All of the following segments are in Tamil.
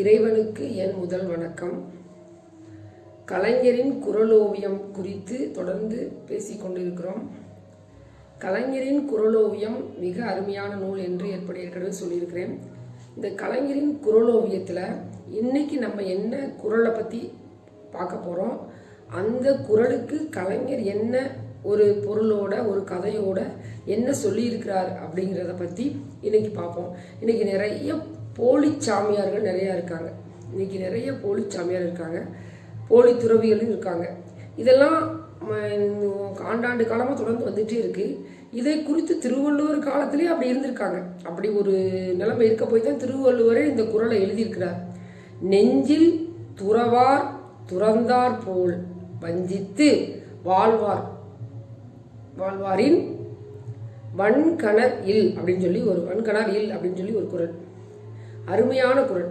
இறைவனுக்கு என் முதல் வணக்கம். கலைஞரின் குரலோவியம் குறித்து தொடர்ந்து பேசிக்கொண்டிருக்கிறோம் கலைஞரின் குரலோவியம் மிக அருமையான நூல் என்று ஏற்பட ஏற்கனவே சொல்லியிருக்கிறேன். இந்த கலைஞரின் குரலோவியத்தில் இன்னைக்கு நம்ம என்ன குரலை பற்றி பார்க்க போகிறோம் அந்த குரலுக்கு கலைஞர் என்ன ஒரு பொருளோட ஒரு கதையோட என்ன சொல்லியிருக்கிறார் அப்படிங்கிறத பற்றி இன்னைக்கு பார்ப்போம். இன்னைக்கு நிறைய போலி சாமியார்கள் நிறையா இருக்காங்க. இன்றைக்கி நிறைய போலி சாமியார் இருக்காங்க. போலி துறவிகளும் இருக்காங்க. இதெல்லாம் ம, ஆண்டாண்டு காலமாக தொடர்ந்து வந்துட்டே இருக்குது இதை குறித்து திருவள்ளுவர் காலத்திலே அப்படி இருந்திருக்காங்க. அப்படி ஒரு நிலைமை இருக்க போய் தான் திருவள்ளுவரே இந்த குறளை எழுதியிருக்கிறார். நெஞ்சில் துறவார் துறந்தார் போல் வஞ்சித்து வாழ்வார். வாழ்வாரின் வன்கணர் இல் அப்படின்னு சொல்லி ஒரு வன்கணர் இல் அப்படின்னு சொல்லி ஒரு குறள் அருமையான குரல்.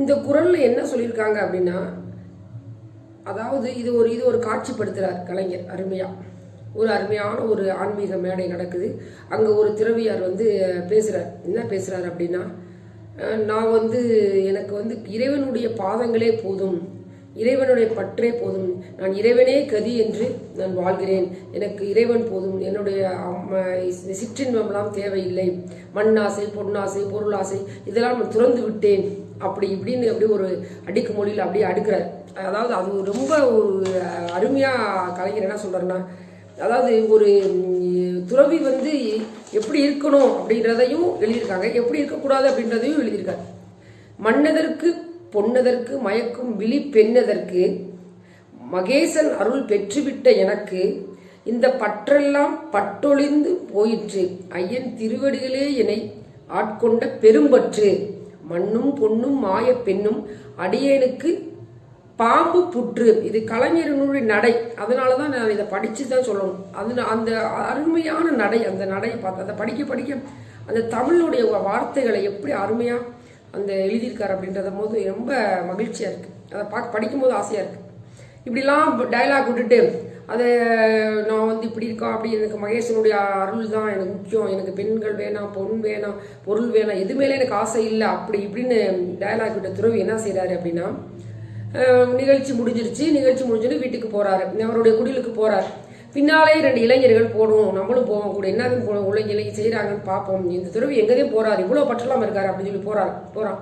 இந்த குரல்ல என்ன சொல்லியிருக்காங்க அப்படின்னா அதாவது இது ஒரு இது ஒரு காட்சிப்படுத்துறார் கலைஞர் அருமையா. ஒரு அருமையான ஒரு ஆன்மீக மேடை நடக்குது. அங்க ஒரு திரவியார் வந்து பேசுறார். என்ன பேசுறார் அப்படின்னா நான் வந்து எனக்கு வந்து இறைவனுடைய பாதங்களே போதும். இறைவனுடைய பற்றே போதும். நான் இறைவனே கதி என்று நான் வாழ்கிறேன். எனக்கு இறைவன் போதும். என்னுடைய சிற்றின்பம்லாம் தேவையில்லை. மண்ணாசை பொன்னாசை பொருளாசை இதெல்லாம் நான் துறந்து விட்டேன். அப்படி இப்படின்னு அப்படி ஒரு அடுக்கு மொழியில் அப்படியே அடுக்கிறார். அதாவது அது ரொம்ப ஒரு அருமையாக கலைஞர் என்ன சொல்கிறேன்னா அதாவது ஒரு துறவி வந்து எப்படி இருக்கணும் அப்படின்றதையும் எழுதியிருக்காங்க. எப்படி இருக்கக்கூடாது அப்படின்றதையும் எழுதியிருக்காரு. மன்னதற்கு பொன்னதற்கு மயக்கும் விழி பெண்ணதற்கு மகேசன் அருள் பெற்றுவிட்ட எனக்கு இந்த பற்றெல்லாம் பட்டொழிந்து போயிற்று. ஐயன் திருவடிகளே என்னை ஆட்கொண்ட பெரும்பற்று. மண்ணும் பொன்னும் மாய பெண்ணும் அடியேனுக்கு பாம்பு புற்று. இது கலைஞரனுடைய நடை. அதனால தான் நான் இதை படித்து தான் சொல்லணும். அது அந்த அருமையான நடை அந்த நடையை பார்த்து அதை படிக்க படிக்க அந்த தமிழுடைய வார்த்தைகளை எப்படி அருமையாக அந்த எழுதியிருக்கார் அப்படின்றத போது ரொம்ப மகிழ்ச்சியாக இருக்குது அதை பார்க்க படிக்கும்போது ஆசையாக இருக்குது இப்படிலாம் டயலாக் விட்டுட்டு அதை நான் வந்து இப்படி இருக்கோம் அப்படி எனக்கு மகேசனுடைய அருள் தான் எனக்கு முக்கியம். எனக்கு பெண்கள் வேணாம் பொன் வேணாம் பொருள் வேணாம் எது மேலே எனக்கு ஆசை இல்லை அப்படி இப்படின்னு டயலாக் விட்ட துறவி என்ன செய்கிறாரு அப்படின்னா நிகழ்ச்சி முடிஞ்சிருச்சு. நிகழ்ச்சி முடிஞ்சுட்டு வீட்டுக்கு போறாரு. அவருடைய குடிலுக்கு போறாரு. பின்னாலே ரெண்டு இளைஞர்கள் போடும் நம்மளும் போவோம் கூட என்ன உள்ள இளைஞர் செய்கிறாங்கன்னு பார்ப்போம். இந்த துறவி எங்கேயும் போகிறாரு இவ்வளோ பற்றலாம் இருக்காரு அப்படின்னு சொல்லி போகிறார் போகிறான்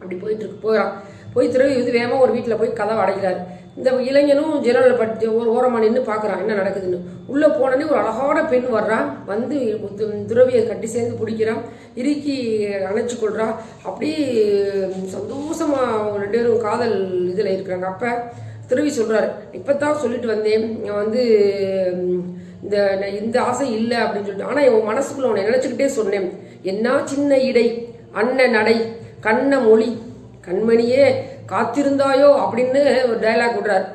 அப்படி போயிட்டு இருக்கு போகிறான் போய் துறவி வந்து வேகமாக ஒரு வீட்டில் போய் கதவை அடைக்கிறாரு இந்த இளைஞனும் ஜெனரல் பட்டு ஒரு ஓரமாக நின்று பார்க்குறான் என்ன நடக்குதுன்னு. உள்ளே போனோடனே ஒரு அழகான பெண் வர்றான் வந்து துறவியை கட்டி சேர்ந்து பிடிக்கிறான் இறுக்கி அணைச்சி கொள்றா அப்படி சந்தோஷமாக ரெண்டு பேரும் காதல் இதில் இருக்கிறாங்க. அப்போ துறவி இப்போ தான் சொல்லிட்டு வந்தேன். நான் வந்து இந்த இந்த ஆசை இல்லை அப்படின்னு சொல்லிட்டு. ஆனால் உன் மனசுக்குள்ள உன்னை நினச்சிக்கிட்டே சொன்னேன். என்ன சின்ன இடை அண்ணன் நடை கண்ண மொழி கண்மணியே காத்திருந்தாயோ? அப்படின்னு ஒரு டயலாக் விடுறார்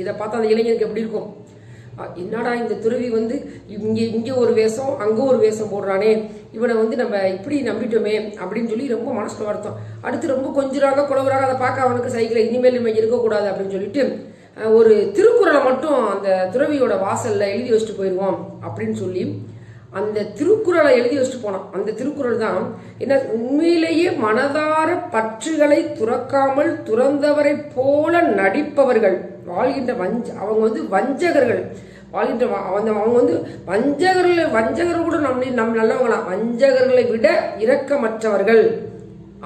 இதை பார்த்தா அந்த இளைஞருக்கு எப்படி இருக்கும்? என்னடா இந்த துறவி வந்து இங்கே இங்கே ஒரு வேஷம் அங்கே ஒரு வேஷம் போடுறானே. இவனை வந்து நம்ம இப்படி நம்பிட்டோமே அப்படின்னு சொல்லி ரொம்ப மனசில் வருத்தம். அடுத்து ரொம்ப கொஞ்சராக குளவராக அதை பார்க்க அவனுக்கு சைக்கிள் இனிமேல் நம்ம இருக்கக்கூடாது அப்படின்னு சொல்லிட்டு ஒரு திருக்குறளை மட்டும் அந்த துறவியோட வாசலில் எழுதி வச்சுட்டு போயிடுவோம் அப்படின்னு சொல்லி அந்த திருக்குறளை எழுதி வச்சுட்டு போனான். அந்த திருக்குறள் தான் என்ன உண்மையிலேயே மனதார பற்றுகளை துறக்காமல் துறந்தவரை போல நடிப்பவர்கள். வாழ்கின்ற வஞ்ச அவங்க வந்து வஞ்சகர்கள். வாழ்கின்ற வ- அவங்க அவங்க வந்து வஞ்சகர்களை வஞ்சகர் கூட நம்ம நம்ம நல்லவங்களாம் வஞ்சகர்களை விட இரக்கமற்றவர்கள்.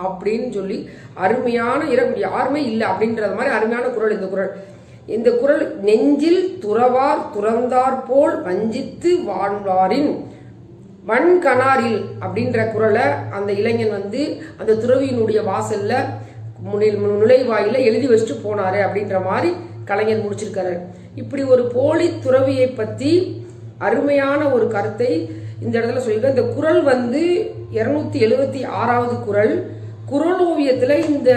அப்படின்னு சொல்லி அருமையான இறக்கம் யாருமே இல்லை அப்படின்றது மாதிரி அருமையான குறள் இந்த குறள் இந்த குறள் நெஞ்சில் துறவார் துறந்தார் போல் வஞ்சித்து வாழ்வாரின். வன்கணாரில் அப்படின்ற குறளை அந்த இளைஞன் வந்து அந்த துறவியினுடைய வாசல்ல முனில் நுழைவாயில எழுதி வச்சுட்டு போனாரு அப்படின்ற மாதிரி கலைஞர் முடிச்சிருக்காரு. இப்படி ஒரு போலி துறவியை பத்தி அருமையான ஒரு கருத்தை இந்த இடத்துல சொல்லியிருக்க இந்த குறள் வந்து இருநூத்தி எழுபத்தி ஆறாவது குறள் குறளோவியத்துல இந்த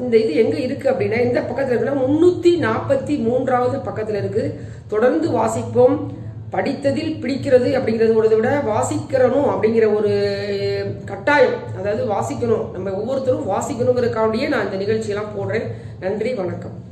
இந்த இது எங்க இருக்கு அப்படின்னா இந்த பக்கத்துல இருக்குன்னா முன்னூத்தி நாற்பத்தி மூன்றாவது பக்கத்துல இருக்கு. தொடர்ந்து வாசிப்போம். படித்ததில் பிடிக்கிறது அப்படிங்கிறத விட வாசிக்கிறணும் அப்படிங்கிற ஒரு கட்டாயம். அதாவது வாசிக்கணும். நம்ம ஒவ்வொருத்தரும் வாசிக்கணுங்கிறக்காண்டியே நான் இந்த நிகழ்ச்சியெல்லாம் போடுறேன். நன்றி வணக்கம்.